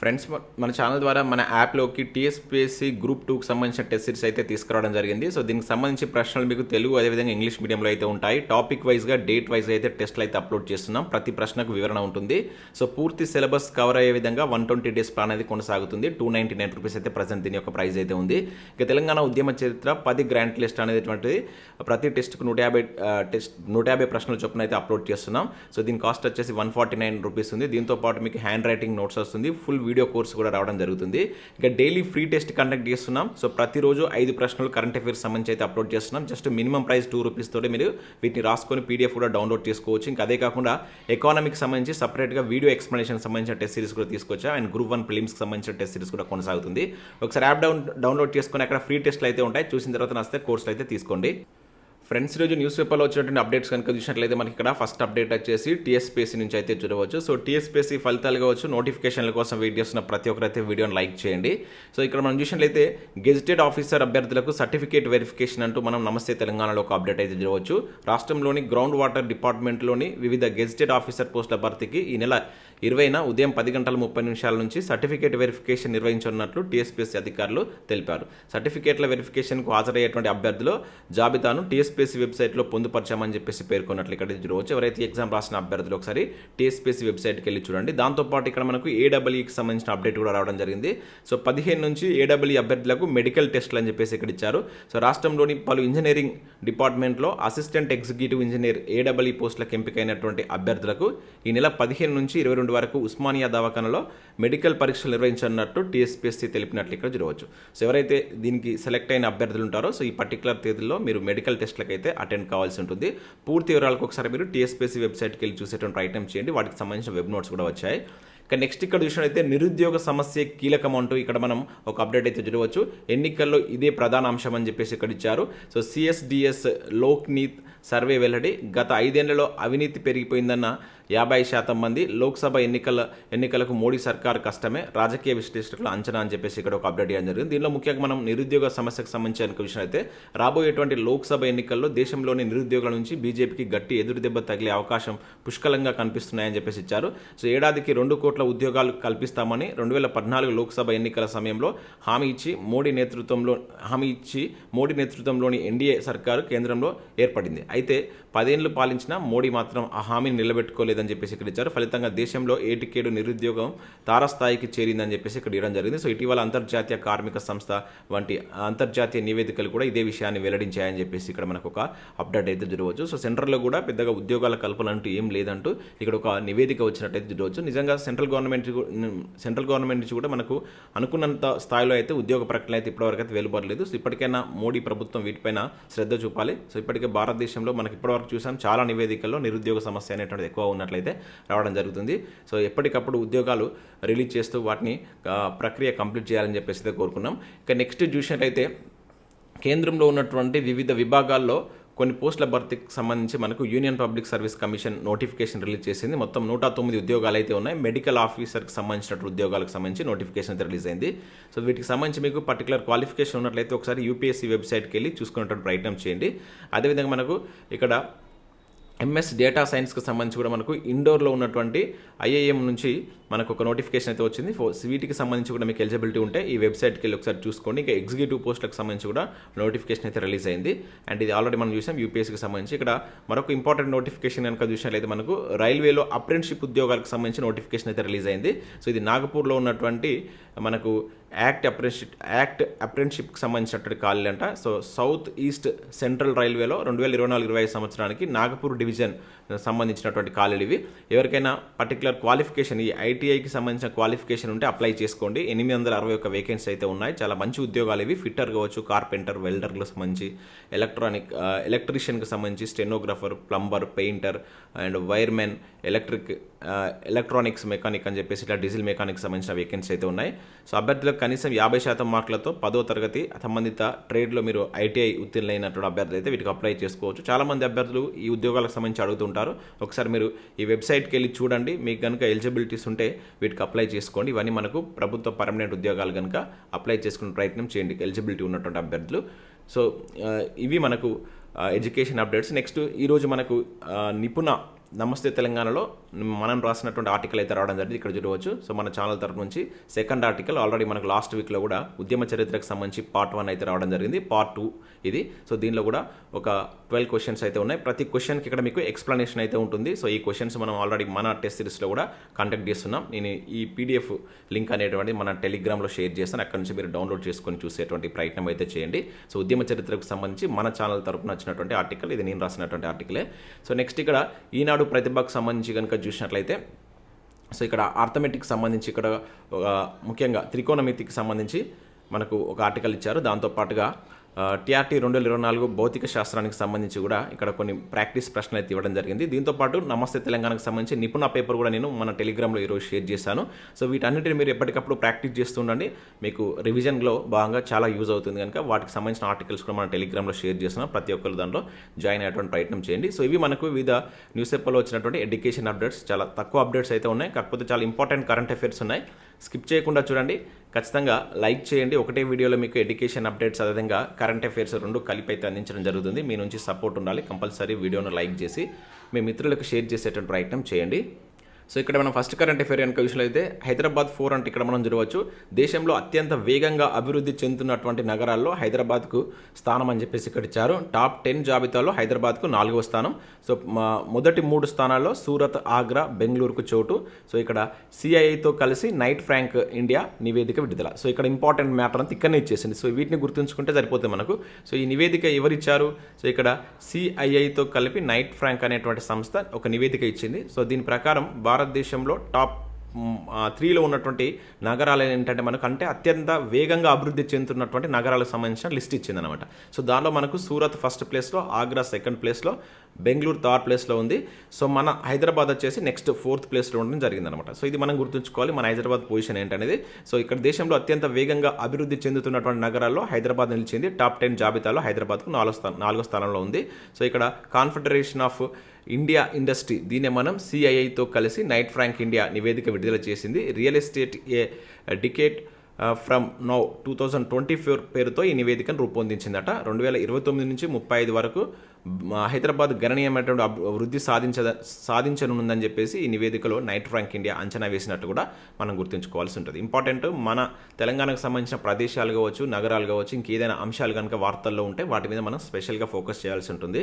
Friends మన channel ద్వారా మన యాప్లోకి టీఎస్పీఎస్సీ గ్రూప్ టూకి సంబంధించిన టెస్ట్ సిరీస్ అయితే తీసుకురావడం జరిగింది. సో దీనికి సంబంధించి ప్రశ్నలు మీకు తెలుగు అదేవిధంగా ఇంగ్లీష్ మీడియంలో అయితే ఉంటాయి. టాపిక్ వైజ్గా డేట్ వైజ్ అయితే టెస్ట్లు అయితే అప్లోడ్ చేస్తున్నాం. ప్రతి ప్రశ్నకు వివరణ ఉంటుంది. సో పూర్తి సిలబస్ కవర్ అయ్యే విధంగా వన్ ట్వంటీ డేస్ ప్లాన్ అనేది కొనసాగుతుంది. టూ నైంటీ నైన్ రూపీస్ అయితే ప్రజెంట్ దీని యొక్క ప్రైస్ అయితే ఉంది. ఇక తెలంగాణ ఉద్యమ చరిత్ర పది గ్రాంట్ లిస్ట్ అనేటువంటిది ప్రతి టెస్ట్కు నూట యాభై టెస్ట్ నూట యాభై ప్రశ్నల చొప్పున అయితే అప్లోడ్ చేస్తున్నాం. సో దీని కాస్ట్ వచ్చేసి వన్ ఫార్టీ నైన్ రూపీస్ ఉంది. దీంతో పాటు మీకు హ్యాండ్ రైటింగ్ నోట్స్ వస్తుంది. ఫుల్ వీడియో కోర్స్ కూడా రావడం జరుగుతుంది. ఇక డైలీ ఫ్రీ టెస్ట్ కండక్ట్ చేస్తున్నాం. సో ప్రతిరోజు ఐదు ప్రశ్నలు కరెంట్ అఫైర్స్ సంబంధించి అయితే అప్లోడ్ చేస్తున్నాం. Just minimum price two rupees తోటి మీరు వీటిని రాసుకొని పీడిఎఫ్ కూడా డౌన్లోడ్ చేసుకోవచ్చు. ఇంకా అదే కాకుండా ఎకానమిక్ సంబంధించి సపరేట్గా వీడియో ఎక్స్ప్లెనేషన్ సంబంధించిన టెస్ట్ సిరీస్ కూడా తీసుకొచ్చా. అండ్ గ్రూప్ వన్ ఫిలిమ్స్కి సంబంధించిన టెస్ట్ సిరీస్ కూడా కొనసాగుతుంది. ఒకసారి యాప్ డౌన్ డౌన్లోడ్ చేసుకొని అక్కడ ఫ్రీ టెస్ట్లు అయితే ఉంటాయి. చూసిన తర్వాత నస్తే కోర్సులు అయితే తీసుకోండి. ఫ్రెండ్స్ రోజు న్యూస్ పేపర్లో వచ్చినటువంటి అప్డేట్స్ కనుక చూసినట్లయితే మనకి ఇక్కడ ఫస్ట్ అప్డేట్ వచ్చేసి టీఎస్పీఎస్సీ నుంచి అయితే చూడవచ్చు. సో టీఎస్పీఎస్సీ ఫలితాలు కావచ్చు నోటిఫికేషన్ల కోసం వెయిట్ చేస్తున్న ప్రతి ఒక్కరైతే వీడియోని లైక్ చేయండి. సో ఇక్కడ మనం చూసినట్లయితే గెజిటెడ్ ఆఫీసర్ అభ్యర్థులకు సర్టిఫికేట్ వెరిఫికేషన్ అంటూ మనం నమస్తే తెలంగాణలో ఒక అప్డేట్ అయితే చూడవచ్చు. రాష్ట్రంలోని గ్రౌండ్ వాటర్ డిపార్ట్మెంట్లోని వివిధ గెజిటెడ్ ఆఫీసర్ పోస్టుల భర్తీకి ఈ నెల ఇరవైన ఉదయం పది గంటల ముప్పై నిమిషాల నుంచి సర్టిఫికేట్ వెరిఫికేషన్ నిర్వహించనున్నట్లు టీఎస్పీఎస్సీ అధికారులు తెలిపారు. సర్టిఫికేట్ల వెరిఫికేషన్కు హాజరయ్యేటువంటి అభ్యర్థుల జాబితాను టీఎస్పీఎస్సీ వెబ్సైట్లో పొందుపరచామని చెప్పేసి పేర్కొన్నట్లు ఇక్కడ చూడవచ్చు. ఎవరైతే ఎగ్జామ్ రాసిన అభ్యర్థులు ఒకసారి టీఎస్పీఎస్సీ వెబ్సైట్కి వెళ్ళి చూడండి. దాంతోపాటు ఇక్కడ మనకు ఏడబ్ల్యూకి సంబంధించిన అప్డేట్ కూడా రావడం జరిగింది. సో పదిహేను నుంచి ఏడబ్ల్యూ అభ్యర్థులకు మెడికల్ టెస్ట్లు అని చెప్పేసి ఇక్కడ ఇచ్చారు. సో రాష్ట్రంలోని పలు ఇంజనీరింగ్ డిపార్ట్మెంట్లో అసిస్టెంట్ ఎగ్జిక్యూటివ్ ఇంజనీర్ ఏడబ్ల్యూ పోస్టులకు ఎంపికైనటువంటి అభ్యర్థులకు ఈ నెల పదిహేను నుంచి ఇరవై రెండు వరకు ఉస్మానియా దవాఖానలో మెడికల్ పరీక్షలు నిర్వహించనున్నట్టు టీఎస్పీఎస్సీ తెలిపినట్లు ఇక్కడ చూడవచ్చు. సో ఎవరైతే దీనికి సెలెక్ట్ అయిన అభ్యర్థులు ఉంటారో సో ఈ పర్టికులర్ తేదీలో మీరు మెడికల్ టెస్ట్లకు అయితే అటెండ్ కావాల్సి ఉంటుంది. పూర్తి వివరాలకు ఒకసారి మీరు టీఎస్పీసీ వెబ్సైట్కి వెళ్ళి చూసేటువంటి ఐటమ్ చేయండి. వాటికి సంబంధించిన వెబ్ నోట్స్ కూడా వచ్చాయి. ఇక నెక్స్ట్ ఇక్కడ చూసినట్లయితే నిరుద్యోగ సమస్య కీలకం అంటూ ఇక్కడ మనం ఒక అప్డేట్ అయితే చూడవచ్చు. ఎన్నికల్లో ఇదే ప్రధాన అంశం అని చెప్పేసి ఇక్కడ ఇచ్చారు. సో సిఎస్డిఎస్ లోక్నీత్ సర్వే వెల్లడి గత ఐదేళ్ళలో అవినీతి పెరిగిపోయిందన్న యాభై శాతం మంది లోక్సభ ఎన్నికల ఎన్నికలకు మోడీ సర్కార్ కష్టమే. రాజకీయ విశ్లేషకుల అంచనా అని చెప్పేసి ఇక్కడ ఒక అప్డేట్ ఇవ్వడం జరిగింది. దీనిలో ముఖ్యంగా మనం నిరుద్యోగ సమస్యకు సంబంధించిన విషయం అయితే రాబోయేటువంటి లోక్సభ ఎన్నికల్లో దేశంలోని నిరుద్యోగుల నుంచి బీజేపీకి గట్టి ఎదురు దెబ్బ తగిలే అవకాశం పుష్కలంగా కనిపిస్తున్నాయని చెప్పేసి ఇచ్చారు. సో ఏడాదికి రెండు కోట్ల ఉద్యోగాలు కల్పిస్తామని రెండు వేల పద్నాలుగు లోక్సభ ఎన్నికల సమయంలో హామీ ఇచ్చి మోడీ నేతృత్వంలో హామీ ఇచ్చి మోడీ నేతృత్వంలోని ఎన్డీఏ సర్కారు కేంద్రంలో ఏర్పడింది. అయితే పదేళ్ళు పాలించిన మోడీ మాత్రం ఆ హామీని నిలబెట్టుకోలేదని చెప్పేసి ఇక్కడ ఇచ్చారు. ఫలితంగా దేశంలో ఏటికేడు నిరుద్యోగం తారస్థాయికి చేరిందని చెప్పేసి ఇక్కడ ఇవ్వడం జరిగింది. సో ఇటీవల అంతర్జాతీయ కార్మిక సంస్థ వంటి అంతర్జాతీయ నివేదికలు కూడా ఇదే విషయాన్ని వెల్లడించాయని చెప్పేసి ఇక్కడ మనకు ఒక అప్డేట్ అయితే చూడవచ్చు సో సెంట్రల్లో కూడా పెద్దగా ఉద్యోగాల కల్పన అంటూ ఏం లేదంటూ ఇక్కడ ఒక నివేదిక వచ్చినట్టయితే చూడవచ్చు నిజంగా సెంట్రల్ గవర్నమెంట్ సెంట్రల్ గవర్నమెంట్ నుంచి కూడా మనకు అనుకున్నంత స్థాయిలో అయితే ఉద్యోగ ప్రకటన అయితే ఇప్పటివరకు అయితే వెలువడలేదు. సో ఇప్పటికైనా మోడీ ప్రభుత్వం వీటిపైన శ్రద్ధ చూపాలి. సో ఇప్పటికే భారతదేశంలో మనకి ఇప్పటివరకు చూసాం. చాలా నివేదికల్లో నిరుద్యోగ సమస్య అనేటువంటిది ఎక్కువ ఉన్నట్లయితే రావడం జరుగుతుంది. సో ఎప్పటికప్పుడు ఉద్యోగాలు రిలీజ్ చేస్తూ వాటిని ప్రక్రియ కంప్లీట్ చేయాలని చెప్పేసి అయితే కోరుకున్నాం. ఇక నెక్స్ట్ చూసినట్లయితే కేంద్రంలో ఉన్నటువంటి వివిధ విభాగాల్లో కొన్ని పోస్టుల భర్తీకి సంబంధించి మనకు Union Public Service Commission notification release చేసింది. మొత్తం నూట తొమ్మిది ఉద్యోగాలు అయితే ఉన్నాయి మెడికల్ ఆఫీసర్కి సంబంధించినటువంటి ఉద్యోగాలకు సంబంధించి నోటిఫికేషన్ అయితే రిలీజ్ అయింది. సో వీటికి సంబంధించి మీకు పర్టికులర్ క్వాలిఫికేషన్ ఉన్నట్లయితే ఒకసారి యూపీఎస్సీ వెబ్సైట్కి వెళ్ళి చూసుకునేటువంటి ప్రయత్నం చేయండి. అదేవిధంగా మనకు ఇక్కడ ఎంఎస్ డేటా సైన్స్కి సంబంధించి కూడా మనకు ఇండోర్లో ఉన్నటువంటి ఐఐఎం నుంచి మనకు ఒక నోటిఫికేషన్ అయితే వచ్చింది. ఫో వీటికి సంబంధించి కూడా మీకు ఎలిజిబిలిటీ ఉంటే ఈ వెబ్సైట్కి వెళ్ళి ఒకసారి చూసుకోండి. ఇంకా ఎగ్జిక్యూటివ్ పోస్టులకు సంబంధించి కూడా నోటిఫికేషన్ అయితే రిలీజ్ అయింది. అండ్ ఇది ఆల్రెడీ మనం చూసాం యూపీఎస్సీకి సంబంధించి. ఇక్కడ మరొక ఇంపార్టెంట్ నోటిఫికేషన్ కనుక చూసినట్లయితే మనకు రైల్వేలో అప్రెంటిషిప్ ఉద్యోగాలకు సంబంధించి నోటిఫికేషన్ అయితే రిలీజ్ అయింది. సో ఇది నాగపూర్లో ఉన్నటువంటి మనకు యాక్ట్ అప్రెంటిషిప్ యాక్ట్ అప్రెంటిషిప్కి సంబంధించినటువంటి ఖాళీలు అంట. సో సౌత్ ఈస్ట్ సెంట్రల్ రైల్వేలో రెండు వేల ఇరవై నాలుగు ఇరవై ఐదు సంవత్సరానికి నాగపూర్ డివిజన్ సంబంధించినటువంటి ఖాళీలు ఇవి. ఎవరికైనా పర్టికులర్ క్వాలిఫికేషన్ ఈ ఐ ఐటీఐకి సంబంధించిన క్వాలిఫికేషన్ ఉంటే అప్లై చేసుకోండి. ఎనిమిది వందల అరవై ఒక వేకెన్సీ అయితే ఉన్నాయి. చాలా మంచి ఉద్యోగాలు ఇవి. ఫిట్టర్ కావచ్చు కార్పెంటర్ వెల్డర్లకు సంబంధించి ఎలక్ట్రానిక్ ఎలక్ట్రీషియన్కి సంబంధించి stenographer plumber painter and wiremen electric electronics mechanic అని చెప్పేసి ఇట్లా డీజిల్ మెకానిక్ సంబంధించిన వేకెన్సీ అయితే ఉన్నాయి. సో అభ్యర్థులకు కనీసం యాభై శాతం మార్కులతో పదో తరగతి సంబంధిత ట్రేడ్లో మీరు ఐటీఐ ఉత్తీర్ణులైనటువంటి అభ్యర్థులు అయితే వీటికి అప్లై చేసుకోవచ్చు. చాలా మంది అభ్యర్థులు ఈ ఉద్యోగాలకు సంబంధించి అడుగుతుంటారు. ఒకసారి మీరు ఈ వెబ్సైట్కి వెళ్ళి చూడండి. మీకు కనుక ఎలిజిబిలిటీస్ ఉంటే వీటికి అప్లై చేసుకోండి. ఇవన్నీ మనకు ప్రభుత్వ పర్మనెంట్ ఉద్యోగాలు కనుక అప్లై చేసుకునే ప్రయత్నం చేయండి. ఎలిజిబిలిటీ ఉన్నటువంటి అభ్యర్థులు. సో ఇవి మనకు ఎడ్యుకేషన్ అప్డేట్స్ నెక్స్ట్ ఈరోజు మనకు నిపుణ నమస్తే తెలంగాణలో మనం రాసినటువంటి ఆర్టికల్ అయితే రావడం జరిగింది ఇక్కడ చూడవచ్చు. సో మన ఛానల్ తరపు నుంచి సెకండ్ ఆర్టికల్ ఆల్రెడీ మనకు లాస్ట్ వీక్లో కూడా ఉద్యమ చరిత్రకు సంబంధించి పార్ట్ వన్ అయితే రావడం జరిగింది పార్ట్ టూ ఇది. సో దీనిలో కూడా ఒక ట్వెల్వ్ క్వశ్చన్స్ అయితే ఉన్నాయి. ప్రతి క్వశ్చన్కి ఇక్కడ మీకు ఎక్స్ప్లెనేషన్ అయితే ఉంటుంది. సో ఈ క్వశ్చన్స్ మనం ఆల్రెడీ మన టెస్ట్ సిరీస్లో కూడా కండక్ట్ చేస్తున్నాం. నేను ఈ పీడిఎఫ్ లింక్ అనేటువంటి మన టెలిగ్రామ్లో షేర్ చేస్తాను. అక్కడ నుంచి మీరు డౌన్లోడ్ చేసుకొని చూసేటువంటి ప్రయత్నం అయితే చేయండి. సో ఉద్యమ చరిత్రకు సంబంధించి మన ఛానల్ తరపున వచ్చినటువంటి ఆర్టికల్ ఇది నేను రాసినటువంటి ఆర్టికలే. సో నెక్స్ట్ ఇక్కడ ఈనాడు ప్రతిభకు సంబంధించి కనుక చూసినట్లయితే సో ఇక్కడ ఆర్థమెటిక్ సంబంధించి ఇక్కడ ఒక ముఖ్యంగా త్రికోణమితికి సంబంధించి మనకు ఒక ఆర్టికల్ ఇచ్చారు. దాంతో పాటుగా టీఆర్టీ రెండు వేల ఇరవై నాలుగు భౌతిక శాస్త్రానికి సంబంధించి కూడా ఇక్కడ కొన్ని ప్రాక్టీస్ ప్రశ్నలు అయితే ఇవ్వడం జరిగింది. దీంతోపాటు నమస్తే తెలంగాణకు సంబంధించి నిపుణ పేపర్ కూడా నేను మన టెలిగ్రామ్లో ఈరోజు షేర్ చేశాను. సో వీటన్నిటిని మీరు ఎప్పటికప్పుడు ప్రాక్టీస్ చేస్తుండండి మీకు రివిజన్లో భాగంగా చాలా యూజ్ అవుతుంది కనుక వాటికి సంబంధించిన ఆర్టికల్స్ కూడా మన టెలిగ్రామ్లో షేర్ చేస్తున్నాం ప్రతి ఒక్కరు దాంట్లో జాయిన్ అయ్యేటువంటి ప్రయత్నం చేయండి. సో ఇవి మనకు వివిధ న్యూస్ పేపర్లో వచ్చినటువంటి ఎడ్యుకేషన్ అప్డేట్స్ చాలా తక్కువ అప్డేట్స్ అయితే ఉన్నాయి. కాకపోతే చాలా ఇంపార్టెంట్ కరెంట్ అఫైర్స్ ఉన్నాయి. స్కిప్ చేయకుండా చూడండి. ఖచ్చితంగా లైక్ చేయండి. ఒకటే వీడియోలో మీకు ఎడ్యుకేషన్ అప్డేట్స్ అదేవిధంగా కరెంట్ అఫైర్స్ రెండు కలిపి అయితే అందించడం జరుగుతుంది. మీ నుంచి సపోర్ట్ ఉండాలి. కంపల్సరీ వీడియోను లైక్ చేసి మీ మిత్రులకు షేర్ చేసేటువంటి ప్రయత్నం చేయండి. సో ఇక్కడ మనం ఫస్ట్ కరెంట్ అఫేర్ కనుక విషయంలో అయితే హైదరాబాద్ ఫోర్ అంటే ఇక్కడ మనం చూడవచ్చు. దేశంలో అత్యంత వేగంగా అభివృద్ధి చెందుతున్నటువంటి నగరాల్లో హైదరాబాద్కు స్థానం అని చెప్పేసి ఇక్కడ ఇచ్చారు. టాప్ టెన్ జాబితాలో హైదరాబాద్కు నాలుగవ స్థానం. సో మొదటి మూడు స్థానాల్లో సూరత్ ఆగ్రా బెంగళూరుకు చోటు. సో ఇక్కడ సిఐఐతో కలిసి నైట్ ఫ్రాంక్ ఇండియా నివేదిక విడుదల. సో ఇక్కడ ఇంపార్టెంట్ మ్యాటర్ అంతా ఇక్కడనే ఇచ్చేసింది. సో వీటిని గుర్తుంచుకుంటే సరిపోతుంది మనకు. సో ఈ నివేదిక ఎవరిచ్చారు సో ఇక్కడ సిఐఐతో కలిపి నైట్ ఫ్రాంక్ అనేటువంటి సంస్థ ఒక నివేదిక ఇచ్చింది. సో దీని ప్రకారం భారతదేశంలో టాప్ త్రీలో ఉన్నటువంటి నగరాలు ఏంటంటే మనకు అంటే అత్యంత వేగంగా అభివృద్ధి చెందుతున్నటువంటి నగరాలకు సంబంధించిన లిస్ట్ ఇచ్చిందనమాట సో దానిలో మనకు సూరత్ ఫస్ట్ ప్లేస్లో ఆగ్రా సెకండ్ ప్లేస్లో బెంగళూరు థర్డ్ ప్లేస్లో ఉంది. సో మన హైదరాబాద్ వచ్చేసి నెక్స్ట్ ఫోర్త్ ప్లేస్లో ఉండడం జరిగిందనమాట సో ఇది మనం గుర్తుంచుకోవాలి మన హైదరాబాద్ పొజిషన్ ఏంటనేది. సో ఇక్కడ దేశంలో అత్యంత వేగంగా అభివృద్ధి చెందుతున్నటువంటి నగరాల్లో హైదరాబాద్ నిలిచింది. టాప్ టెన్ జాబితాలో హైదరాబాద్కు నాలుగో స్థానం నాలుగో స్థానంలో ఉంది. సో ఇక్కడ కాన్ఫెడరేషన్ ఆఫ్ ఇండియా ఇండస్ట్రీ దీన్ని మనం సిఐఐతో కలిసి నైట్ ఫ్రాంక్ ఇండియా నివేదిక విడుదల చేసింది. Real estate a decade from now two thousand twenty four పేరుతో ఈ నివేదికను రూపొందించిందట. రెండు వేల ఇరవై తొమ్మిది నుంచి ముప్పై ఐదు వరకు హైదరాబాద్ గణనీయమైనటువంటి అభివృద్ధి వృద్ధి సాధించ సాధించనుందని చెప్పేసి ఈ నివేదికలో నైట్ ఫ్రాంక్ ఇండియా అంచనా వేసినట్టు కూడా మనం గుర్తుంచుకోవాల్సి ఉంటుంది. ఇంపార్టెంట్ మన తెలంగాణకు సంబంధించిన ప్రదేశాలు కావచ్చు నగరాలు కావచ్చు ఇంకేదైనా అంశాలు కనుక వార్తల్లో ఉంటే వాటి మీద మనం స్పెషల్గా ఫోకస్ చేయాల్సి ఉంటుంది.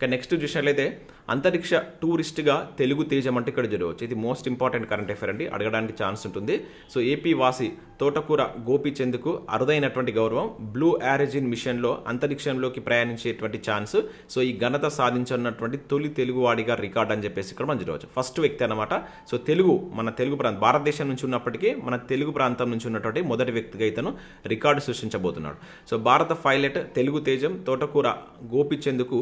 ఇక నెక్స్ట్ చూసినట్లయితే అంతరిక్ష టూరిస్ట్గా తెలుగు తేజం అంటే ఇక్కడ చూడవచ్చు ఇది మోస్ట్ ఇంపార్టెంట్ కరెంట్ అఫేర్ అండి. అడగడానికి ఛాన్స్ ఉంటుంది. సో ఏపీ వాసి తోటకూర గోపీచంద్కు అరుదైనటువంటి గౌరవం. బ్లూ ఆరిజిన్ మిషన్లో అంతరిక్షంలోకి ప్రయాణించేటువంటి ఛాన్స్ సో ఈ ఘనత సాధించనున్నటువంటి తొలి తెలుగువాడిగా రికార్డ్ అని చెప్పేసి ఇక్కడ మనం చూడవచ్చు ఫస్ట్ వ్యక్తి అనమాట సో తెలుగు మన తెలుగు ప్రాంతం భారతదేశం నుంచి ఉన్నప్పటికీ మన తెలుగు ప్రాంతం నుంచి ఉన్నటువంటి మొదటి వ్యక్తిగా ఇతను రికార్డు సృష్టించబోతున్నాడు. సో భారత పైలట్ తెలుగు తేజం తోటకూర గోపిచంద్కు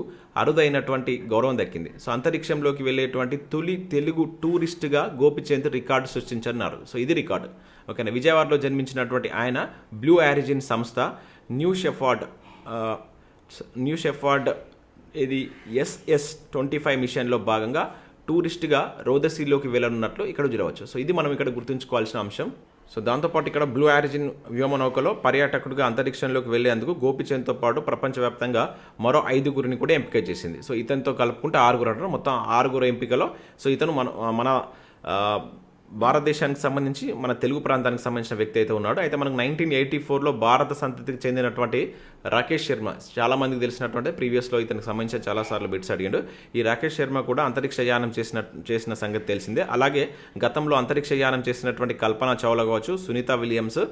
అరుదైనటువంటి గౌరవం దక్కింది. సో అంతరిక్షంలోకి వెళ్ళేటువంటి తొలి తెలుగు టూరిస్ట్గా గోపిచంద్ రికార్డు సృష్టించన్నారు సో ఇది రికార్డు. ఓకేనా? విజయవాడలో జన్మించినటువంటి ఆయన బ్లూ ఆరిజిన్ సంస్థ న్యూ షెఫార్డ్ న్యూ షెఫార్డ్ ఇది ఎస్ఎస్ ట్వంటీ ఫైవ్ మిషన్లో భాగంగా టూరిస్ట్గా రోదసీలోకి వెళ్ళనున్నట్లు ఇక్కడ చూడవచ్చు. సో ఇది మనం ఇక్కడ గుర్తుంచుకోవాల్సిన అంశం. సో దాంతోపాటు ఇక్కడ బ్లూ ఆరిజిన్ వ్యోమనౌకలో పర్యాటకుడిగా అంతరిక్షంలోకి వెళ్ళేందుకు గోపిచంద్తో పాటు ప్రపంచవ్యాప్తంగా మరో ఐదుగురిని కూడా ఎంపిక చేసింది. సో ఇతనితో కలుపుకుంటే ఆరుగురు అంటారు. మొత్తం ఆరుగురు ఎంపికలో సో ఇతను మన మన భారతదేశానికి సంబంధించి మన తెలుగు ప్రాంతానికి సంబంధించిన వ్యక్తి అయితే ఉన్నాడు. అయితే మనకు నైన్టీన్ ఎయిటీ ఫోర్లో భారత సంతతికి చెందినటువంటి రాకేష్ శర్మ చాలామందికి తెలిసినటువంటి ప్రీవియస్లో ఇతనికి సంబంధించిన చాలాసార్లు బిట్స్ అడిగాడు. ఈ రాకేష్ శర్మ కూడా అంతరిక్ష యానం చేసిన చేసిన సంగతి తెలిసిందే. అలాగే గతంలో అంతరిక్ష యానం చేసినటువంటి కల్పన చౌలా కావచ్చు సునీత విలియమ్స్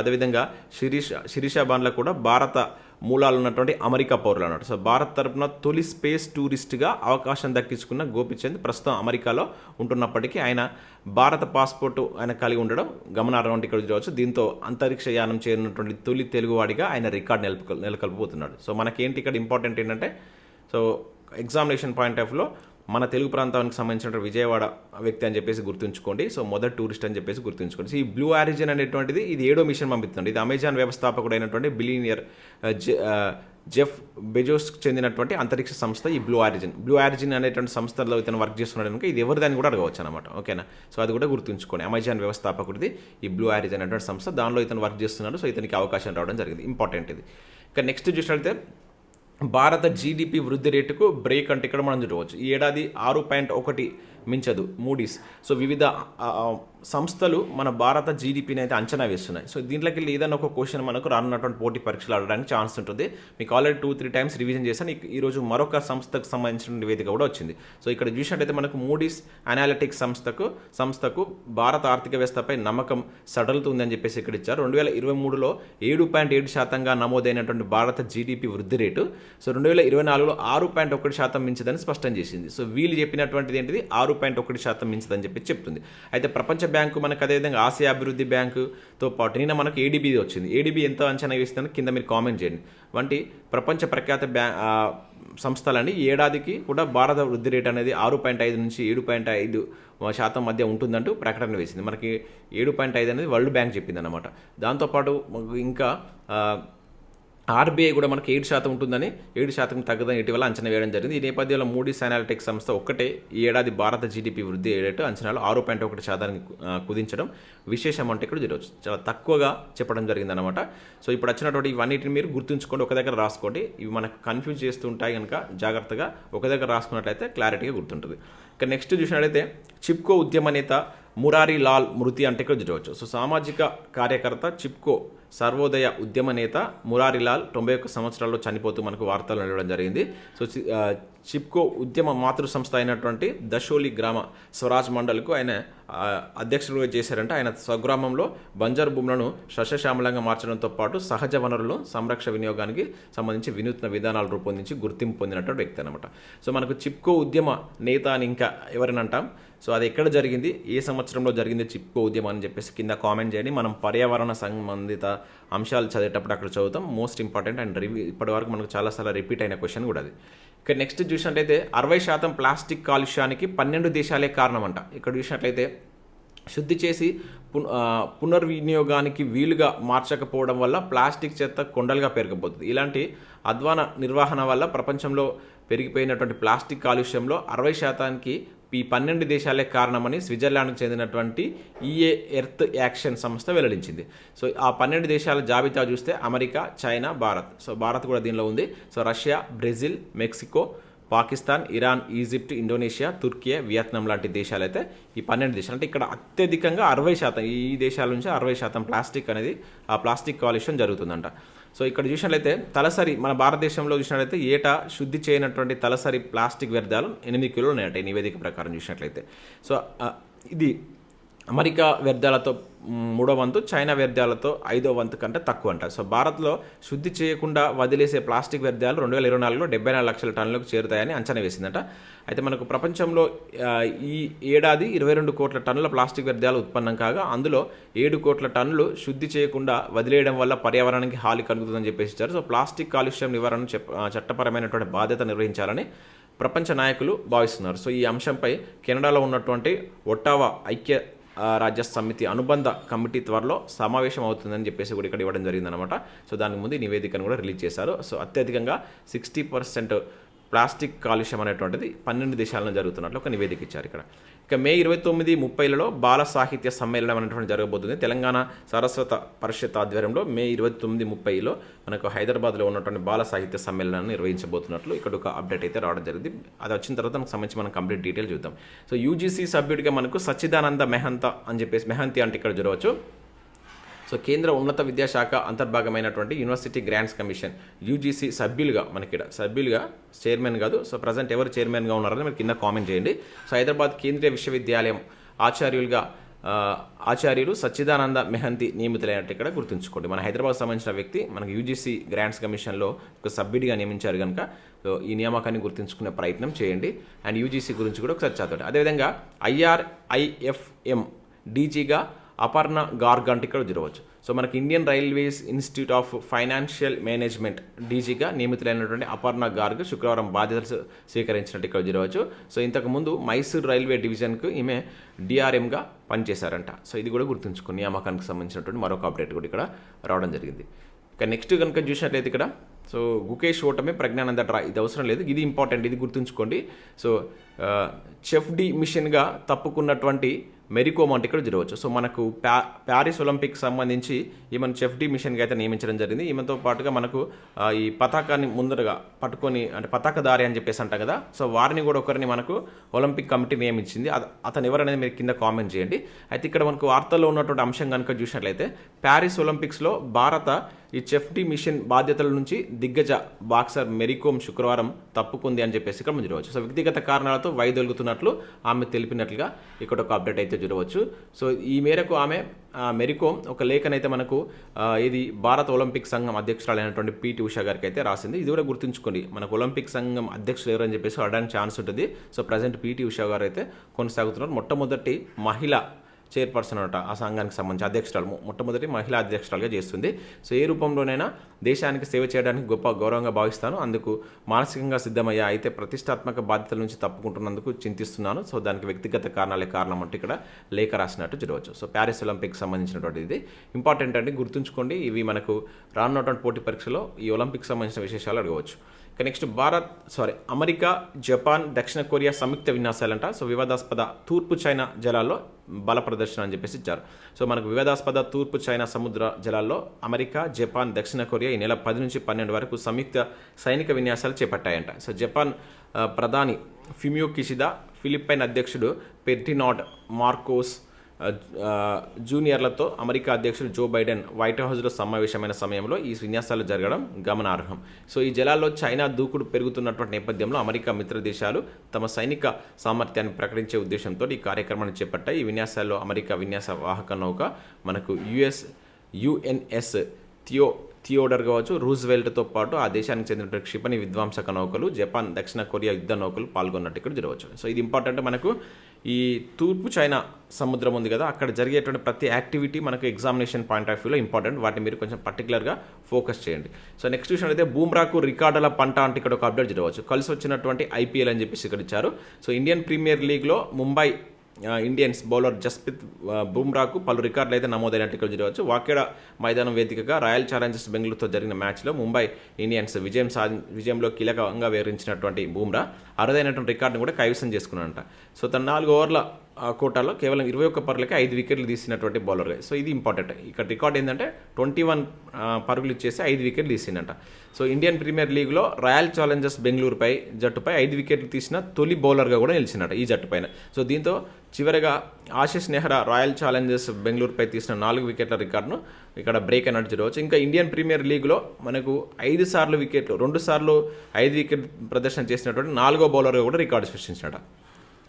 అదేవిధంగా శిరీష శిరీష బాన్ల కూడా భారత మూలాలు ఉన్నటువంటి అమెరికా పౌరులు అన్నమాట. సో భారత్ తరపున తొలి స్పేస్ టూరిస్ట్గా అవకాశం దక్కించుకున్న గోపిచంద్ ప్రస్తుతం అమెరికాలో ఉంటున్నప్పటికీ ఆయన భారత పాస్పోర్ట్ ఆయన కలిగి ఉండడం గమనార్హం అంటే ఇక్కడ చూడవచ్చు. దీంతో అంతరిక్ష యానం చేరినటువంటి తొలి తెలుగువాడిగా ఆయన రికార్డ్ నెలకొ నెలకొల్పబోతున్నాడు. సో మనకేంటి ఇక్కడ ఇంపార్టెంట్ ఏంటంటే సో ఎగ్జామినేషన్ పాయింట్ ఆఫ్లో మన తెలుగు ప్రాంతానికి సంబంధించిన విజయవాడ వ్యక్తి అని చెప్పేసి గుర్తుంచుకోండి. సో మొదటి టూరిస్ట్ అని చెప్పేసి గుర్తుంచుకోండి. సో ఈ బ్లూ ఆరిజిన్ అనేటువంటిది ఇది ఏడో మిషన్ పంపిస్తుంది. ఇది అమెజాన్ వ్యవస్థాపకుడు అయినటువంటి బిలీనియర్ జెఫ్ బెజోస్కి చెందినటువంటి అంతరిక్ష సంస్థ ఈ బ్లూ ఆరిజిన్ బ్లూ ఆరిజిన్ అనేటువంటి సంస్థలో ఇతను వర్క్ చేస్తున్నాడు కనుక ఇది ఎవరిదని కూడా అడగవచ్చు అనమాట ఓకేనా? సో అది కూడా గుర్తుంచుకోండి. అమెజాన్ వ్యవస్థాపకుడిది ఈ బ్లూ ఆరిజిన్ అనేటువంటి సంస్థ. దానిలో ఇతను వర్క్ చేస్తున్నాడు. సో ఇతనికి అవకాశం రావడం జరిగింది. ఇంపార్టెంట్ ఇది. ఇక నెక్స్ట్ చూసినట్లయితే భారత జీడిపి వృద్ధి రేటుకు బ్రేక్ అంటే ఇక్కడ మనం చూడవచ్చు. ఈ ఏడాది ఆరు పాయింట్ ఒకటి మించదు మూడీస్ సో వివిధ సంస్థలు మన భారత జీడిపిని అయితే అంచనా వేస్తున్నాయి. సో దీంట్లోకి వెళ్ళి ఏదైనా ఒక క్వశ్చన్ మనకు రానున్నటువంటి పోటీ పరీక్షలు ఆడడానికి ఛాన్స్ ఉంటుంది. మీకు already two three times revision చేశాను. ఈ- ఈరోజు మరొక సంస్థకు సంబంధించిన నివేదిక కూడా వచ్చింది. సో ఇక్కడ చూసినట్టయితే మనకు మూడీస్ అనాలిటిక్స్ సంస్థకు సంస్థకు భారత ఆర్థిక వ్యవస్థపై నమ్మకం సడలుతుందని చెప్పేసి ఇక్కడ ఇచ్చారు. రెండు వేల ఇరవై మూడులో ఏడు పాయింట్ ఏడు శాతంగా నమోదైనటువంటి భారత జీడిపి వృద్ధి రేటు. సో రెండు వేల ఇరవై నాలుగులో ఆరు పాయింట్ ఒకటి శాతం మించదని స్పష్టం చేసింది. సో వీళ్ళు చెప్పినటువంటిది ఏంటిది? ఆరు పాయింట్ ఒకటి శాతం మించదని చెప్పి చెప్తుంది. అయితే ప్రపంచ బ్యాంకు మనకు అదేవిధంగా ఆసియా అభివృద్ధి బ్యాంకుతో పాటు నిన్న మనకు ఏడీబీ వచ్చింది. ఏడీబీ ఎంత అంచనా వేస్తుందని కింద మీరు కామెంట్ చేయండి. వంటి ప్రపంచ ప్రఖ్యాత బ్యా సంస్థలండి. సంస్థలని ఏడాదికి కూడా భారత వృద్ధి రేట్ అనేది ఆరు పాయింట్ ఐదు నుంచి ఏడు పాయింట్ ఐదు శాతం మధ్య ఉంటుందంటూ ప్రకటన వేసింది. మనకి ఏడు పాయింట్ ఐదు అనేది వరల్డ్ బ్యాంక్ చెప్పింది అనమాట దాంతోపాటు ఇంకా ఆర్బీఐ కూడా మనకి ఏడు శాతం ఉంటుందని ఏడు శాతం తగ్గదని ఇటీవల అంచనా వేయడం జరిగింది. ఈ నేపథ్యంలో మూడీస్ అనాలిటిక్స్ సంస్థ ఒక్కటే ఈ ఏడాది భారత జీడిపి వృద్ధి రేటు అంచనాలు ఆరు పాయింట్ ఒకటి శాతానికి కుదించడం విశేషం అంటే ఇక్కడ జరగవచ్చు. చాలా తక్కువగా చెప్పడం జరిగింది అనమాట సో ఇప్పుడు వచ్చినటువంటి ఇవన్నిటిని మీరు గుర్తుంచుకోండి ఒక దగ్గర రాసుకోండి. ఇవి మనకు కన్ఫ్యూజ్ చేస్తూ ఉంటాయి కనుక జాగ్రత్తగా ఒక దగ్గర రాసుకున్నట్లయితే క్లారిటీగా గుర్తుంటుంది. ఇక నెక్స్ట్ చూసినట్లయితే చిప్కో ఉద్యమ నేత మురారి లాల్ మృతి అంటే ఇక్కడ చూడవచ్చు సో సామాజిక కార్యకర్త చిప్కో సర్వోదయ ఉద్యమ నేత మురారిలాల్ తొంభై ఒక్క సంవత్సరాల్లో చనిపోతూ మనకు వార్తలు నిలవడం జరిగింది. సో చిప్కో ఉద్యమ మాతృ సంస్థ అయినటువంటి దశోలి గ్రామ స్వరాజ్ మండల్కు ఆయన అధ్యక్షులుగా చేశారంటే. ఆయన స్వగ్రామంలో బంజర్ భూములను సస్యశ్యామలంగా మార్చడంతో పాటు సహజ వనరులు సంరక్షణ వినియోగానికి సంబంధించి వినూత్న విధానాలు రూపొందించి గుర్తింపు పొందినటువంటి వ్యక్తి అనమాట సో మనకు చిప్కో ఉద్యమ నేత అని ఇంకా ఎవరినంటాం? సో అది ఎక్కడ జరిగింది? ఏ సంవత్సరంలో జరిగింది చిప్కో ఉద్యమం అని చెప్పేసి కింద కామెంట్ చేయండి. మనం పర్యావరణ సంబంధిత అంశాలు చదివేటప్పుడు అక్కడ చదువుతాం. మోస్ట్ ఇంపార్టెంట్ అండ్ రివ్యూ ఇప్పటివరకు మనకు చాలాసార్లు రిపీట్ అయిన క్వశ్చన్ కూడా అది. ఇక నెక్స్ట్ చూసినట్లయితే అరవై శాతం ప్లాస్టిక్ కాలుష్యానికి పన్నెండు దేశాలే కారణం అంట ఇక్కడ చూసినట్లయితే శుద్ధి చేసి పున పునర్వినియోగానికి వీలుగా మార్చకపోవడం వల్ల ప్లాస్టిక్ చెత్త కొండలుగా పెరగబోతుంది ఇలాంటి అధ్వాన నిర్వహణ వల్ల ప్రపంచంలో పెరిగిపోయినటువంటి ప్లాస్టిక్ కాలుష్యంలో అరవై శాతానికి ఈ పన్నెండు దేశాలే కారణమని స్విట్జర్లాండ్కు చెందినటువంటి ఈఏ ఎర్త్ యాక్షన్ సంస్థ వెల్లడించింది. సో ఆ పన్నెండు దేశాల జాబితా చూస్తే America China Bharat. So Bharat కూడా దీనిలో ఉంది. So Russia Brazil Mexico Pakistan Iran Egypt Indonesia Turkiye Vietnam లాంటి దేశాలు అయితే ఈ పన్నెండు దేశాలు. అంటే ఇక్కడ అత్యధికంగా అరవై శాతం ఈ దేశాల నుంచి అరవై శాతం ప్లాస్టిక్ అనేది ఆ ప్లాస్టిక్ కాలుష్యం జరుగుతుందంట. సో ఇక్కడ చూసినట్లయితే తలసరి మన భారతదేశంలో చూసినట్లయితే ఏటా శుద్ధి చేయనటువంటి తలసరి ప్లాస్టిక్ వ్యర్థాలు ఎనిమిది కిలోలు ఉన్నాయట ఈ నివేదిక ప్రకారం చూసినట్లయితే. సో ఇది అమెరికా వ్యర్థాలతో మూడో వంతు చైనా వ్యర్థాలతో ఐదో వంతు కంటే తక్కువ అంట సో భారత్లో శుద్ధి చేయకుండా వదిలేసే ప్లాస్టిక్ వ్యర్థాలు రెండు వేల ఇరవై నాలుగులో డెబ్బై నాలుగు లక్షల టన్నులకు చేరుతాయని అంచనా వేసిందట. అయితే మనకు ప్రపంచంలో ఈ ఏడాది ఇరవై రెండు కోట్ల టన్నుల ప్లాస్టిక్ వ్యర్థాలు ఉత్పన్నం కాగా అందులో ఏడు కోట్ల టన్నులు శుద్ధి చేయకుండా వదిలేయడం వల్ల పర్యావరణానికి హాని కలుగుతుందని చెప్పేసి ఇచ్చారు. సో ప్లాస్టిక్ కాలుష్యం నివారణ చట్టపరమైనటువంటి బాధ్యత నిర్వహించాలని ప్రపంచ నాయకులు భావిస్తున్నారు. సో ఈ అంశంపై కెనడాలో ఉన్నటువంటి ఒట్టావా ఐక్య రాజ్య సమితి అనుబంధ కమిటీ త్వరలో సమావేశం అవుతుందని చెప్పేసి కూడా ఇక్కడ ఇవ్వడం జరిగిందనమాట సో దానికి ముందు నివేదికను కూడా రిలీజ్ చేశారు. సో అత్యధికంగా సిక్స్టీ పర్సెంట్ ప్లాస్టిక్ కాలుష్యం అనేటువంటిది పన్నెండు దేశాలలో జరుగుతున్నట్లు ఒక నివేదిక ఇచ్చారు ఇక్కడ. ఇక మే ఇరవై తొమ్మిది ముప్పైలలో బాల సాహిత్య సమ్మేళనం అనేటువంటి జరగబోతుంది. తెలంగాణ సరస్వత పరిషత్ ఆధ్వర్యంలో మే ఇరవై తొమ్మిది ముప్పైలో మనకు హైదరాబాద్లో ఉన్నటువంటి బాల సాహిత్య సమ్మేళనాన్ని నిర్వహించబోతున్నట్లు ఇక్కడ ఒక అప్డేట్ అయితే రావడం జరిగింది. అది వచ్చిన తర్వాత మనకు సంబంధించి మనం కంప్లీట్ డీటెయిల్ చూద్దాం. సో యూజీసీ సభ్యుడిగా మనకు సచ్చిదానంద మెహంత అని చెప్పేసి మెహంతి అంటే ఇక్కడ చూడవచ్చు. సో కేంద్ర ఉన్నత విద్యాశాఖ అంతర్భాగమైనటువంటి యూనివర్సిటీ గ్రాంట్స్ కమిషన్ యూజీసీ సభ్యులుగా మనకి ఇక్కడ సభ్యులుగా చైర్మన్ కాదు. సో ప్రజెంట్ ఎవరు చైర్మన్గా ఉన్నారని మీరు కింద కామెంట్ చేయండి. సో హైదరాబాద్ కేంద్రీయ విశ్వవిద్యాలయం ఆచార్యులుగా ఆచార్యులు సచ్చిదానంద మెహంతి నియమితులైనట్టు ఇక్కడ గుర్తుంచుకోండి. మన హైదరాబాద్ సంబంధించిన వ్యక్తి మనకు యూజీసీ గ్రాంట్స్ కమిషన్లో ఒక సభ్యుడిగా నియమించారు కనుక ఈ నియామకాన్ని గుర్తుంచుకునే ప్రయత్నం చేయండి. అండ్ యూజీసీ గురించి కూడా ఒకసారి చదవండి అదేవిధంగా ఐఆర్ఐఎఫ్ఎం డీజీగా అపర్ణ గార్గ్ అంటే ఇక్కడ జరగవచ్చు. సో మనకి Indian railways institute of financial management డీజీగా నియమితులైనటువంటి అపర్ణ గార్గ్ శుక్రవారం బాధ్యతలు స్వీకరించినట్టు ఇక్కడ జరగవచ్చు. సో ఇంతకుముందు మైసూర్ రైల్వే డివిజన్కు ఈమె డిఆర్ఎంగా పనిచేశారంట. సో ఇది కూడా గుర్తుంచుకుని నియామకానికి సంబంధించినటువంటి మరొక అప్డేట్ కూడా ఇక్కడ రావడం జరిగింది. ఇక నెక్స్ట్ కనుక చూసినట్లయితే ఇక్కడ సో గుకేష్ ఓటమే ప్రజ్ఞానంద ట్రా ఇది అవసరం లేదు. ఇది ఇంపార్టెంట్ ఇది గుర్తుంచుకోండి. సో చెఫ్ డి మిషన్గా తప్పుకున్నటువంటి మెరికోమ్ అంటే ఇక్కడ జరగవచ్చు. సో మనకు ప్యా ప్యారిస్ ఒలింపిక్ సంబంధించి ఈమెను చెఫ్ డి మిషన్గా అయితే నియమించడం జరిగింది. ఈమెతో పాటుగా మనకు ఈ పతాకాన్ని ముందరగా పట్టుకొని అంటే పతాకదారి అని చెప్పేసి అంటాం కదా. సో వారిని కూడా ఒకరిని మనకు ఒలింపిక్ కమిటీ నియమించింది. అతను ఎవరనేది మీరు కింద కామెంట్ చేయండి. అయితే ఇక్కడ మనకు వార్తల్లో ఉన్నటువంటి అంశం కనుక చూసినట్లయితే ప్యారిస్ ఒలింపిక్స్లో భారత ఈ చెఫ్టీ మిషన్ బాధ్యతల నుంచి దిగ్గజ బాక్సర్ మెరీకోమ్ శుక్రవారం తప్పుకుంది అని చెప్పేసి ఇక్కడ మనం చూడవచ్చు. సో వ్యక్తిగత కారణాలతో వైదొలుగుతున్నట్లు ఆమె తెలిపినట్లుగా ఇక్కడ ఒక అప్డేట్ అయితే చూడవచ్చు. సో ఈ మేరకు ఆమె మెరికోమ్ మెరీకోమ్ ఒక లేఖనైతే మనకు ఇది భారత ఒలింపిక్ సంఘం అధ్యక్షురాలైనటువంటి పిటి ఉషా గారికి అయితే రాసింది. ఇది కూడా గుర్తుంచుకోండి. మనకు ఒలింపిక్ సంఘం అధ్యక్షులు ఎవరని చెప్పేసి అడడానికి ఛాన్స్ ఉంటుంది. సో ప్రజెంట్ పిటి ఉషా గారు అయితే కొనసాగుతున్నారు. మొట్టమొదటి మహిళ చైర్పర్సన్ అనమాట ఆ సంఘానికి సంబంధించి అధ్యక్షురాలు. మొట్టమొదటి మహిళా అధ్యక్షురాలుగా చేస్తుంది. సో ఏ రూపంలోనైనా దేశానికి సేవ చేయడానికి గొప్ప గౌరవంగా భావిస్తాను. అందుకు మానసికంగా సిద్ధమయ్యా అయితే ప్రతిష్టాత్మక బాధ్యతల నుంచి తప్పుకుంటున్నందుకు చింతిస్తున్నాను. సో దానికి వ్యక్తిగత కారణాలే కారణం అంటే ఇక్కడ లేఖ రాసినట్టు చూడవచ్చు. సో ప్యారిస్ ఒలింపిక్ సంబంధించినటువంటి ఇది. ఇంపార్టెంట్ అండి గుర్తుంచుకోండి. ఇవి మనకు రానున్నటువంటి పోటీ పరీక్షలో ఈ ఒలింపిక్ సంబంధించిన విశేషాలు అడగవచ్చు. Next Bharat sorry America Japan దక్షిణ కొరియా సంయుక్త విన్యాసాలంట. సో వివాదాస్పద తూర్పు చైనా జలాల్లో బల ప్రదర్శన అని చెప్పేసి ఇచ్చారు. సో మనకు వివాదాస్పద తూర్పు చైనా సముద్ర జలాల్లో అమెరికా జపాన్ దక్షిణ కొరియా ఈ నెల పది నుంచి పన్నెండు వరకు సంయుక్త సైనిక విన్యాసాలు చేపట్టాయంట. సో జపాన్ ప్రధాని ఫిమియో కిషిదా ఫిలిప్పైన్ అధ్యక్షుడు పెర్టినాడ్ మార్కోస్ జూనియర్లతో అమెరికా అధ్యక్షుడు జో బైడెన్ వైట్ హౌస్లో సమావేశమైన సమయంలో ఈ విన్యాసాలు జరగడం గమనార్హం. సో ఈ జలాల్లో చైనా దూకుడు పెరుగుతున్నటువంటి నేపథ్యంలో అమెరికా మిత్ర దేశాలు తమ సైనిక సామర్థ్యాన్ని ప్రకటించే ఉద్దేశంతో ఈ కార్యక్రమాన్ని చేపట్టాయి. ఈ విన్యాసాల్లో అమెరికా విన్యాస వాహక నౌక మనకు యుఎస్ యుఎన్ఎస్ థియో థియోడర్ కావచ్చు రూజ్వెల్ట్తో పాటు ఆ దేశానికి చెందిన క్షిపణి విధ్వంసక నౌకలు జపాన్ దక్షిణ కొరియా యుద్ధ నౌకలు పాల్గొన్నట్టు ఇక్కడ జరగవచ్చు. సో ఇది ఇంపార్టెంట్ మనకు. ఈ తూర్పు చైనా సముద్రం ఉంది కదా అక్కడ జరిగేటువంటి ప్రతి యాక్టివిటీ మనకు ఎగ్జామినేషన్ పాయింట్ ఆఫ్ వ్యూలో ఇంపార్టెంట్. వాటిని మీరు కొంచెం పర్టికులర్గా ఫోకస్ చేయండి. సో నెక్స్ట్ విషయం అయితే బూమ్రాకు రికార్డుల పంట అంటే ఇక్కడ ఒక అప్డేట్ చూడవచ్చు కలిసి వచ్చినటువంటి ఐపీఎల్ అని చెప్పేసి ఇక్కడ ఇచ్చారు. సో ఇండియన్ ప్రీమియర్ లీగ్లో ముంబై ఇండియన్స్ బౌలర్ జస్ప్రీత్ బుమ్రాకు పలు రికార్డులు అయితే నమోదైనట్టు ఇక్కడ చూడవచ్చు. వాకేడ మైదానం వేదికగా రాయల్ ఛాలెంజర్స్ బెంగళూరుతో జరిగిన మ్యాచ్లో ముంబై ఇండియన్స్ విజయం సాధి విజయంలో కీలకంగా వివరించినటువంటి బూమ్రా అరుదైనటువంటి రికార్డును కూడా కైవసం చేసుకున్నాడంట. సో తన నాలుగు ఓవర్ల కోటాలో కేవలం ఇరవై ఒక్క పరుగులకి ఐదు వికెట్లు తీసినటువంటి బౌలర్ సో ఇది ఇంపార్టెంట్. ఇక్కడ రికార్డ్ ఏంటంటే ట్వంటీ వన్ పరుగులు ఇచ్చేసి ఐదు వికెట్లు తీసిందంట. సో ఇండియన్ ప్రీమియర్ లీగ్లో రాయల్ ఛాలెంజర్స్ బెంగళూరుపై జట్టుపై ఐదు వికెట్లు తీసిన తొలి బౌలర్గా కూడా నిలిచినట ఈ జట్టు పైన. సో దీంతో చివరిగా ఆశిష్ నెహ్రా రాయల్ ఛాలెంజర్స్ బెంగళూరుపై తీసిన నాలుగు వికెట్ల రికార్డును ఇక్కడ బ్రేక్ అన్నట్టు చూడవచ్చు. ఇంకా ఇండియన్ ప్రీమియర్ లీగ్లో మనకు ఐదు సార్లు వికెట్లు రెండు సార్లు ఐదు వికెట్ ప్రదర్శన చేసినటువంటి నాలుగో బౌలర్గా కూడా రికార్డు సృష్టించినట.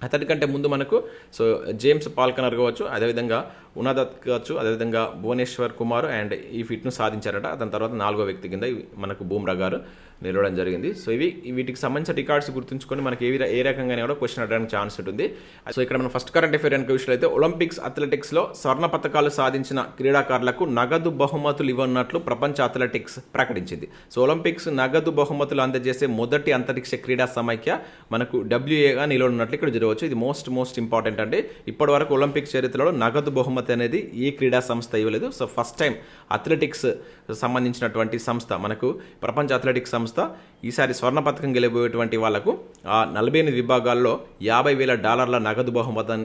అతడికంటే ముందు మనకు సో జేమ్స్ పాల్కనర్ కావచ్చు అదేవిధంగా ఉనాదత్ కావచ్చు అదేవిధంగా భువనేశ్వర్ కుమార్ అండ్ ఈ ఫిట్ను సాధించారట. అతని తర్వాత నాలుగో వ్యక్తి కింద మనకు బూమ్రా గారు. నిలవడం జరిగింది. సో ఇవి వీటికి సంబంధించిన రికార్డ్స్ గుర్తుంచుకొని మనకి ఏ ఏ రకంగానే కూడా క్వశ్చన్ అడగడానికి ఛాన్స్ ఉంటుంది. సో ఇక్కడ మనం ఫస్ట్ కరెంట్ అఫేర్ అనే విషయంలో అయితే ఒలింపిక్స్ అథ్లెటిక్స్లో స్వర్ణ పథకాలు సాధించిన క్రీడాకారులకు నగదు బహుమతులు ఇవ్వనున్నట్లు ప్రపంచ అథ్లెటిక్స్ ప్రకటించింది. సో ఒలింపిక్స్ నగదు బహుమతులు అందజేసే మొదటి అంతరిక్ష క్రీడా సమైక్య మనకు డబ్ల్యూఏగా నిలవనున్నట్లు ఇక్కడ జరగవచ్చు. ఇది మోస్ట్ మోస్ట్ ఇంపార్టెంట్ అంటే ఇప్పటి వరకు ఒలింపిక్ చరిత్రలో నగదు బహుమతి అనేది ఏ క్రీడా సంస్థ ఇవ్వలేదు. సో ఫస్ట్ టైం అథ్లెటిక్స్ సంబంధించినటువంటి సంస్థ మనకు ప్రపంచ అథ్లెటిక్స్ సంస్థ సంస్థ ఈసారి స్వర్ణ పథకం గెలిపోయేటువంటి వాళ్ళకు ఆ నలభై ఎనిమిది విభాగాల్లో యాభై వేల డాలర్ల నగదు బహుమతి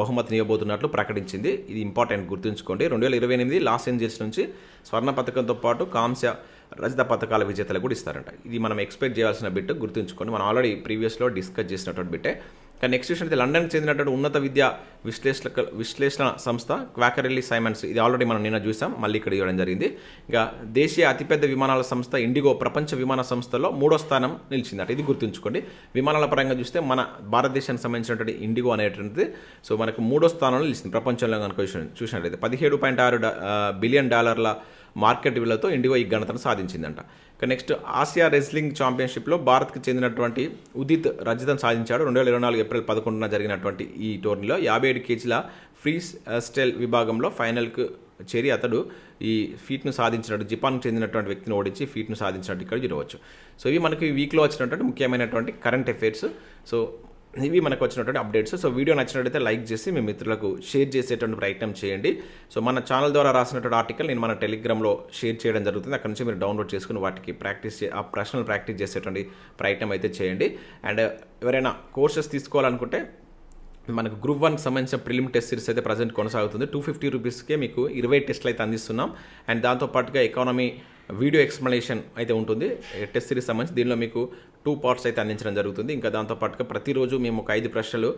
బహుమతిని ఇవ్వబోతున్నట్లు ప్రకటించింది. ఇది ఇంపార్టెంట్ గుర్తుంచుకోండి. రెండు వేల ఇరవై ఎనిమిది లాస్ ఏంజల్స్ నుంచి స్వర్ణ పథకంతో పాటు కాంస్య రజిత పథకాల విజేతలు కూడా ఇస్తారంట. ఇది మనం ఎక్స్పెక్ట్ చేయాల్సిన బిట్ గుర్తుంచుకోండి. మనం ఆల్రెడీ ప్రీవియస్లో డిస్కస్ చేసినటువంటి బిట్టే. కానీ నెక్స్ట్ విషయం అయితే లండన్కి చెందినటువంటి ఉన్నత విద్య విశ్లేషక విశ్లేషణ సంస్థ క్వాకరెల్లి సైమన్స్ ఇది ఆల్రెడీ మనం నిన్న చూసాం. మళ్ళీ ఇక్కడ ఇవ్వడం జరిగింది. ఇక దేశీయ అతిపెద్ద విమానాల సంస్థ ఇండిగో ప్రపంచ విమాన సంస్థలో మూడో స్థానం నిలిచిందట. ఇది గుర్తుంచుకోండి. విమానాల పరంగా చూస్తే మన భారతదేశానికి సంబంధించినటువంటి ఇండిగో అనేటువంటిది. సో మనకు మూడో స్థానంలో నిలిచింది ప్రపంచంలో కనుక చూసినట్టయితే చూసినట్లయితే. పదిహేడు పాయింట్ ఆరు బిలియన్ డాలర్ల మార్కెట్ విలువతో ఇండిగో ఈ ఘనతను సాధించిందంట. ఇక నెక్స్ట్ ఆసియా రెస్లింగ్ ఛాంపియన్షిప్లో భారత్కి చెందినటువంటి ఉదిత్ రజతం సాధించాడు. రెండు వేల ఇరవై నాలుగు ఏప్రిల్ పదకొండున జరిగినటువంటి ఈ టోర్నీలో యాభై ఏడు కేజీల ఫ్రీ స్టైల్ విభాగంలో ఫైనల్కు చేరి అతడు ఈ ఫీట్ను సాధించినట్టు జపాన్కు చెందినటువంటి వ్యక్తిని ఓడించి ఫీట్ను సాధించినట్టు ఇక్కడ చూడవచ్చు. సో ఇవి మనకి వీక్లో వచ్చినటువంటి ముఖ్యమైనటువంటి కరెంట్ అఫైర్స్. సో ఇవి మనకు వచ్చినటువంటి అప్డేట్స్ సో వీడియో నచ్చినట్లయితే లైక్ చేసి మీ మిత్రులకు షేర్ చేసేటువంటి ప్రయత్నం చేయండి. సో మన ఛానల్ ద్వారా రాసినటువంటి ఆర్టికల్ నేను మన టెలిగ్రామ్లో షేర్ చేయడం జరుగుతుంది. అక్కడ నుంచి మీరు డౌన్లోడ్ చేసుకుని వాటికి ప్రాక్టీస్ ఆ ప్రశ్నలు ప్రాక్టీస్ చేసేటువంటి ప్రయత్నం అయితే చేయండి. అండ్ ఎవరైనా కోర్సెస్ తీసుకోవాలనుకుంటే మనకు గ్రూప్ వన్కి సంబంధించిన ప్రిలిమ్ టెస్ట్ సిరీస్ అయితే ప్రజెంట్ కొనసాగుతుంది. టూ ఫిఫ్టీ రూపీస్కే మీకు ఇరవై టెస్ట్లు అయితే అందిస్తున్నాం. అండ్ దాంతోపాటుగా ఎకానమీ వీడియో ఎక్స్ప్లెనేషన్ అయితే ఉంటుంది. టెస్ట్ సిరీస్ సంబంధించి దీనిలో మీకు టూ పార్ట్స్ అయితే అందించడం జరుగుతుంది. ఇంకా దాంతోపాటుగా ప్రతిరోజు మేము ఒక ఐదు ప్రశ్నలు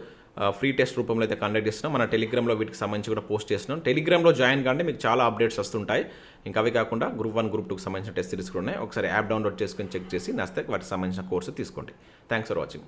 ఫ్రీ టెస్ట్ రూపంలో అయితే కండక్ట్ చేస్తున్నాం. మన టెలిగ్రామ్లో వీటికి సంబంధించి కూడా పోస్ట్ చేస్తున్నాం. టెలిగ్రామ్లో జాయిన్ కాంటే మీకు చాలా అప్డేట్స్ వస్తుంటాయి. ఇంకా అవి కాకుండా గ్రూప్ వన్ గ్రూప్ టూకి సంబంధించిన టెస్ట్ సిరీస్ కూడా ఉన్నాయి. ఒకసారి యాప్ డౌన్లోడ్ చేసుకొని చెక్ చేసి నస్తే వాటికి సంబంధించిన కోర్సు తీసుకోండి. Thanks for watching